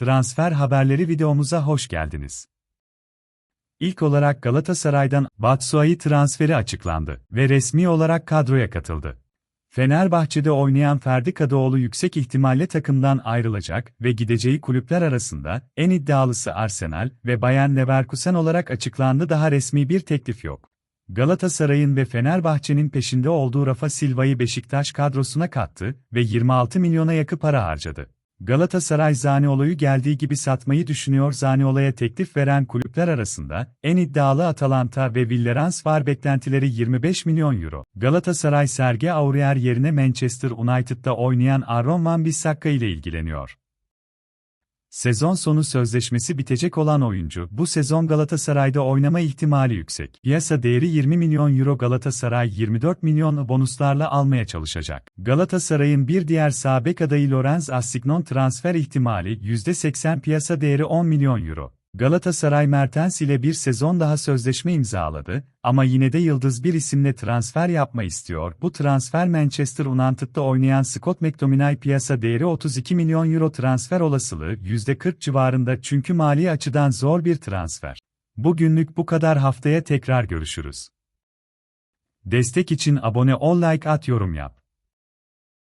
Transfer haberleri videomuza hoş geldiniz. İlk olarak Galatasaray'dan Batshuayi transferi açıklandı ve resmi olarak kadroya katıldı. Fenerbahçe'de oynayan Ferdi Kadıoğlu yüksek ihtimalle takımdan ayrılacak ve gideceği kulüpler arasında en iddialısı Arsenal ve Bayern Leverkusen olarak açıklandı daha resmi bir teklif yok. Galatasaray'ın ve Fenerbahçe'nin peşinde olduğu Rafa Silva'yı Beşiktaş kadrosuna kattı ve 26 milyona yakın para harcadı. Galatasaray Zaniolo'yu geldiği gibi satmayı düşünüyor. Zaniolo'ya teklif veren kulüpler arasında en iddialı Atalanta ve Villarreal var beklentileri 25 milyon euro. Galatasaray Serge Aurier yerine Manchester United'da oynayan Aaron Van Bissaka ile ilgileniyor. Sezon sonu sözleşmesi bitecek olan oyuncu, bu sezon Galatasaray'da oynama ihtimali yüksek. Piyasa değeri 20 milyon euro Galatasaray 24 milyon bonuslarla almaya çalışacak. Galatasaray'ın bir diğer sağ adayı Lorenz Assignon transfer ihtimali %80 piyasa değeri 10 milyon euro. Galatasaray Mertens ile bir sezon daha sözleşme imzaladı ama yine de yıldız bir isimle transfer yapma istiyor. Bu transfer Manchester United'da oynayan Scott McTominay piyasa değeri 32 milyon euro transfer olasılığı %40 civarında çünkü mali açıdan zor bir transfer. Bugünlük bu kadar haftaya tekrar görüşürüz. Destek için abone ol like at yorum yap.